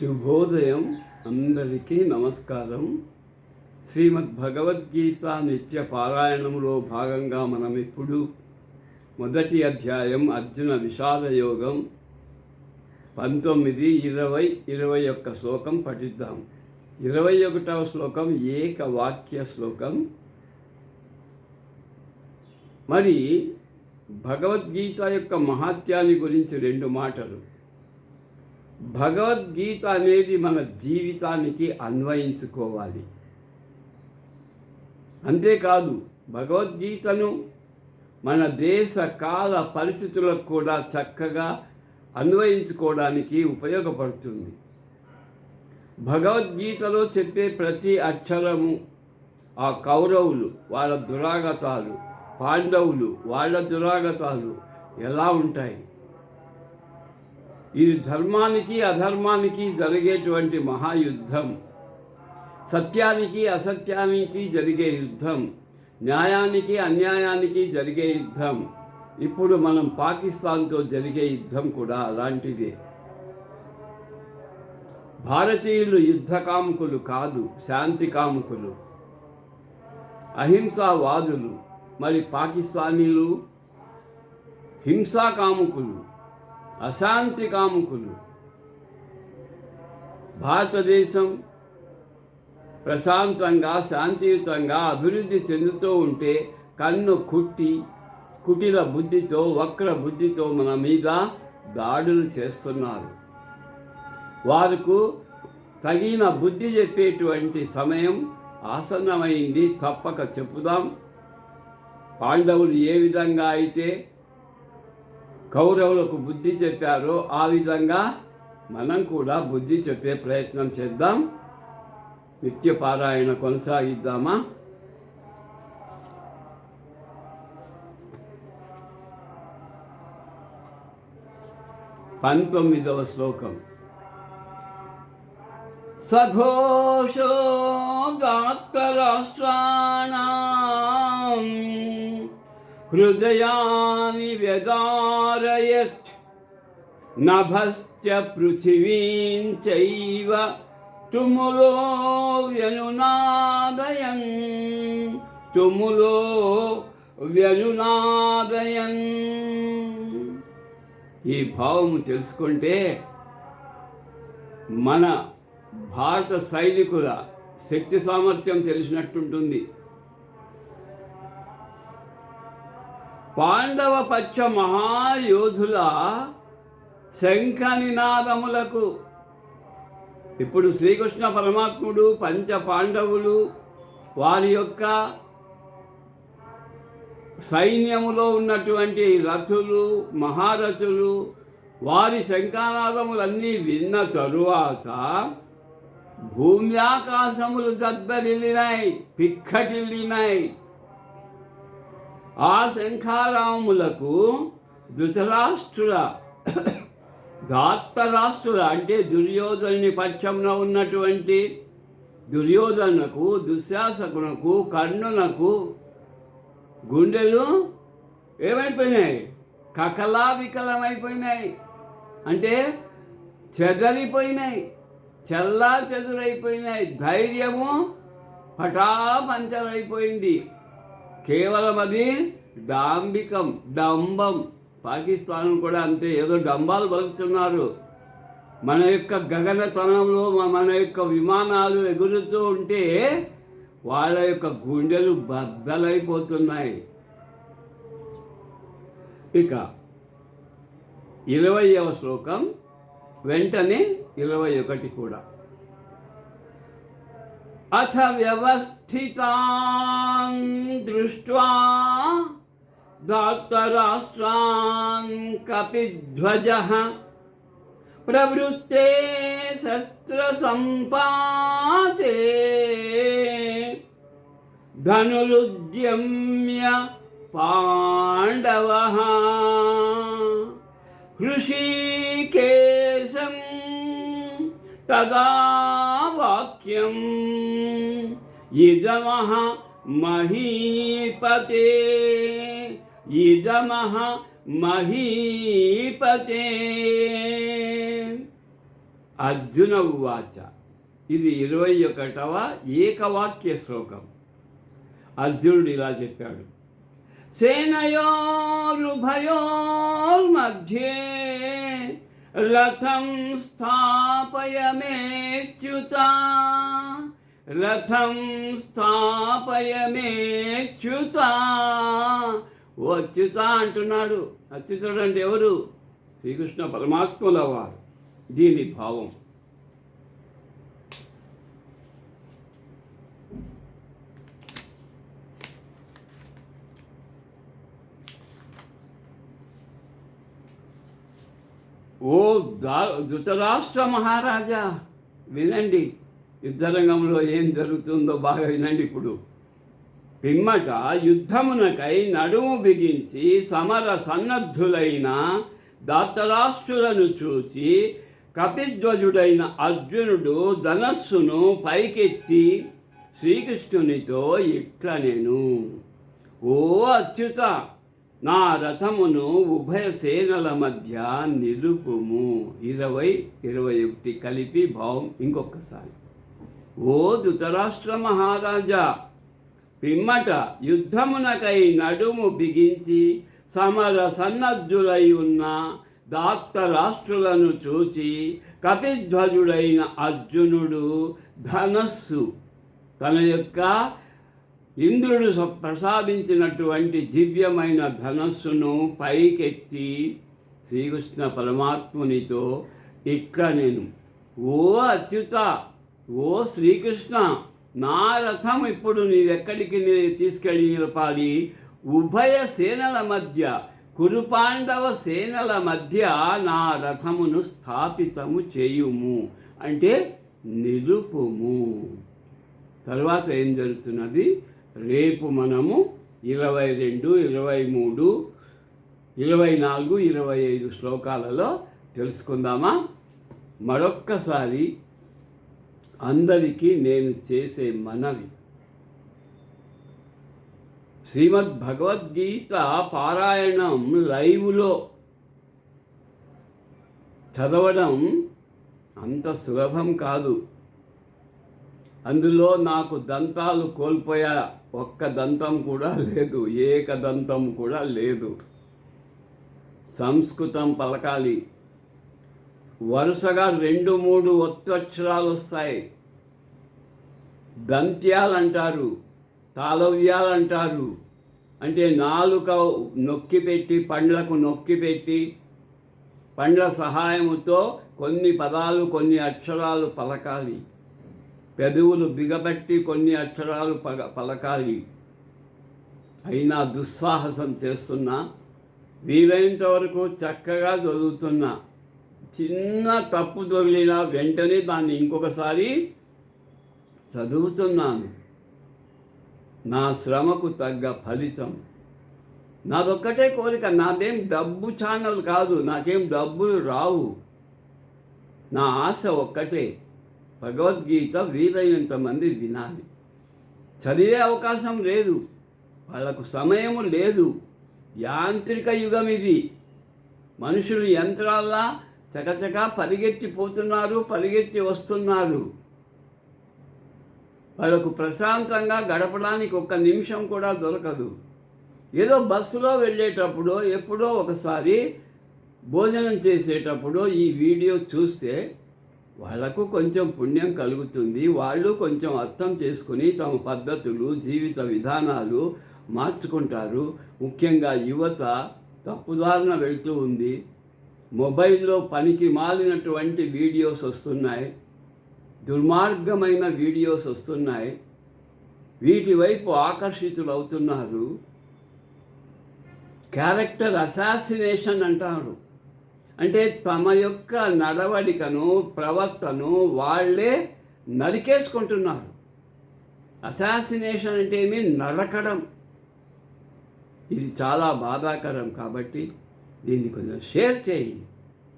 శుభోదయం. అందరికీ నమస్కారం. శ్రీమద్ భగవద్గీత నిత్య పారాయణంలో భాగంగా మనం ఇప్పుడు మొదటి అధ్యాయం అర్జున విషాద యోగం పంతొమ్మిది ఇరవై ఇరవై ఒక్క శ్లోకం పఠిద్దాం. ఇరవై ఒకటవ శ్లోకం ఏక వాక్య శ్లోకం. మరి భగవద్గీత యొక్క మహాత్యాన్ని గురించి రెండు మాటలు. భగవద్గీత అనేది మన జీవితానికి అన్వయించుకోవాలి. అంతేకాదు భగవద్గీతను మన దేశ కాల పరిస్థితులకు కూడా చక్కగా అన్వయించుకోవడానికి ఉపయోగపడుతుంది. భగవద్గీతలో చెప్పే ప్రతి అక్షరము ఆ కౌరవులు వాళ్ళ దురాగతాలు పాండవులు వాళ్ళ దురాగతాలు ఎలా ఉంటాయి? ఇది ధర్మానికి అధర్మానికి జరిగేటువంటి మహాయుద్ధం సత్యానికి అసత్యానికి జరిగే యుద్ధం న్యాయానికి అన్యాయానికి జరిగే యుద్ధం ఇప్పుడు మనం పాకిస్తాన్తో జరిగే యుద్ధం కూడా అలాంటిదే. భారతీయులు యుద్ధకాముకులు కాదు శాంతి కాముకులు అహింసావాదులు మరి పాకిస్తానీలు హింసా కాముకులు అశాంతి కాముకులు. భారతదేశం ప్రశాంతంగా శాంతియుతంగా అభివృద్ధి చెందుతూ ఉంటే కన్ను కుట్టి కుటిల బుద్ధితో వక్ర బుద్ధితో మన మీద దాడులు చేస్తున్నారు. వారికి తగిన బుద్ధి చెప్పేటువంటి సమయం ఆసన్నమైంది తప్పక చెప్పుదాం. పాండవులు ఏ విధంగా అయితే కౌరవులకు బుద్ధి చెప్పారో ఆ విధంగా మనం కూడా బుద్ధి చెప్పే ప్రయత్నం చేద్దాం. నిత్య పారాయణ కొనసాగిద్దామా? పంతొమ్మిదవ శ్లోకం. సఘోషో గాత్రరాష్ట్రాణం హృదయాని వ్యదారయత్. నభశ్చ పృథివీం చైవ తుములో వ్యనునాదయన్. తుములో వ్యనునాదయన్. ఈ భావము తెలుసుకుంటే మన భారత సైనికుల శక్తి సామర్థ్యం తెలిసినట్టుంటుంది. పాండవ పక్ష మహాయోధుల శంఖ నినాదములకు ఇప్పుడు శ్రీకృష్ణ పరమాత్ముడు పంచ పాండవులు వారి యొక్క సైన్యములో ఉన్నటువంటి రథులు మహారథులు వారి శంఖానాదములన్నీ విన్న తరువాత భూమ్యాకాశములు దద్దరిల్లినాయి పిక్కటిల్లినాయి. ఆ శంఖారాములకు ధృతరాష్ట్రుల ధాత్తరాష్ట్రుల అంటే దుర్యోధనుని పక్షంలో ఉన్నటువంటి దుర్యోధనకు దుశ్శాసకునకు కర్ణునకు గుండెలు ఏమైపోయినాయి? కకలా వికలమైపోయినాయి అంటే చెదరిపోయినాయి. చల్లా చెదురైపోయినాయి ధైర్యము పటాపంచరైపోయింది. కేవలం అది డాంబికం డంబం. పాకిస్తాన్ కూడా అంతే ఏదో డంబాలు బలుకుతున్నారు మన యొక్క గగనతనంలో మన యొక్క విమానాలు ఎగురుతూ ఉంటే వాళ్ళ యొక్క గుండెలు బద్దలైపోతున్నాయి. ఇక ఇరవయవ శ్లోకం వెంటనే ఇరవై ఒకటి కూడా. అథ వ్యవస్థితాం दृष्ट्वा धातराष्ट्रान् कपिध्वजः प्रवृत्ते शस्त्रसम्पाते धनुरुद्यम्य पाण्डवः हृषीकेशं तदा वाक्यम् इदमः మహీపతే ఇదమహ మహీపతే. అర్జున ఉవాచ ఇది ఇరవై ఒకటవ ఏకవాక్య శ్లోకం. అర్జునుడు ఇలా చెప్పాడు. సేనయోరుభయోర్మధ్యే రథం స్థాపయమేచ్యుతా. రథం స్థాపయమేచ్యుత ఓ అచ్యుత అంటున్నాడు. అచ్యుతుడు అంటే ఎవరు? శ్రీకృష్ణ పరమాత్ముల వారు. దీని భావం. ఓ దా ధృతరాష్ట్ర మహారాజా వినండి. యుద్ధరంగంలో ఏం జరుగుతుందో బాగా వినండి ఇప్పుడు. పిమ్మట యుద్ధమునకై నడుము బిగించి సమర సన్నద్ధులైన దాతరాష్ట్రులను చూచి కపిధ్వజుడైన అర్జునుడు ధనస్సును పైకెత్తి శ్రీకృష్ణునితో ఇట్ల నేను. ఓ అచ్యుత నా రథమును ఉభయ సేనల మధ్య నిలుపుము. ఇరవై ఇరవై ఒకటి కలిపి భావం ఇంకొకసారి. ఓ ధృతరాష్ట్ర మహారాజా పిమ్మట యుద్ధమునకై నడుము బిగించి సమర సన్నద్ధులై ఉన్న దాత్తరాష్ట్రులను చూచి కపిధ్వజుడైన అర్జునుడు ధనస్సు తన యొక్క ఇంద్రుడు ప్రసాదించినటువంటి దివ్యమైన ధనస్సును పైకెత్తి శ్రీకృష్ణ పరమాత్మునితో ఇక్కడ నేను ఓ అచ్యుత ఓ శ్రీకృష్ణ నా రథం ఇప్పుడు నీవెక్కడికి తీసుకెళ్ళి నిలపాలి ఉభయ సేనల మధ్య కురుపాండవ సేనల మధ్య నా రథమును స్థాపితము చేయుము. అంటే నిలుపుము. తర్వాత ఏం జరుగుతున్నది? రేపు మనము ఇరవై రెండు ఇరవై మూడు ఇరవై నాలుగు ఇరవై ఐదు శ్లోకాలలో తెలుసుకుందామా? మరొక్కసారి అందరికీ నేను చేసే మనవి. శ్రీమద్ భగవద్గీత పారాయణం లైవ్లో చదవడం అంత సులభం కాదు. అందులో నాకు దంతాలు కోల్పోయా ఒక్క దంతం కూడా లేదు ఏక దంతం కూడా లేదు. సంస్కృతం పలకాలి. వరుసగా రెండు మూడు ఒత్తక్షరాలు వస్తాయి. దంత్యాలు అంటారు తాళవ్యాలు అంటారు అంటే నాలుక నొక్కి పెట్టి పండ్లకు నొక్కి పెట్టి పండ్ల సహాయముతో కొన్ని పదాలు కొన్ని అక్షరాలు పలకాలి. పెదవులు బిగబట్టి కొన్ని అక్షరాలు పగ పలకాలి. అయినా దుస్సాహసం చేస్తున్నా వీలైనంత వరకు చక్కగా చదువుతున్నా. చిన్న తప్పు దొరికినా వెంటనే దాన్ని ఇంకొకసారి చదువుతున్నాను. నా శ్రమకు తగ్గ ఫలితం. నాదొక్కటే కోరిక నాదేం డబ్బు ఛానల్ కాదు నాకేం డబ్బులు రావు. నా ఆశ ఒక్కటే భగవద్గీత వీలైనంత మంది వినాలి. చదివే అవకాశం లేదు వాళ్ళకు సమయము లేదు. యాంత్రిక యుగం ఇది. మనుషులు యంత్రాల్లా చకచకా పరిగెత్తిపోతున్నారు పరిగెత్తి వస్తున్నారు. వాళ్ళకు ప్రశాంతంగా గడపడానికి ఒక్క నిమిషం కూడా దొరకదు. ఏదో బస్సులో వెళ్ళేటప్పుడు ఎప్పుడో ఒకసారి భోజనం చేసేటప్పుడు ఈ వీడియో చూస్తే వాళ్ళకు కొంచెం పుణ్యం కలుగుతుంది. వాళ్ళు కొంచెం అర్థం చేసుకుని తమ పద్ధతులు జీవిత విధానాలు మార్చుకుంటారు. ముఖ్యంగా యువత తప్పుదారిన వెళ్తూ ఉంది. మొబైల్లో పనికి మాలినటువంటి వీడియోస్ వస్తున్నాయి. దుర్మార్గమైన వీడియోస్ వస్తున్నాయి. వీటి వైపు ఆకర్షితులు అవుతున్నారు. క్యారెక్టర్ అసాసినేషన్ అంటారు. అంటే తమ యొక్క నడవడికను ప్రవర్తను వాళ్ళే నరికేసుకుంటున్నారు. అసాసినేషన్ అంటే ఏమి? నరకడం. ఇది చాలా బాధాకరం కాబట్టి దీన్ని కొంచెం షేర్ చేయండి.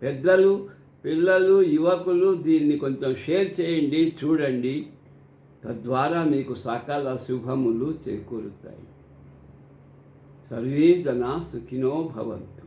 పెద్దలు పిల్లలు యువకులు దీన్ని కొంచెం షేర్ చేయండి చూడండి. తద్వారా మీకు సకల శుభములు చేకూరుతాయి. సర్వే జనా సుఖినో భవంతు.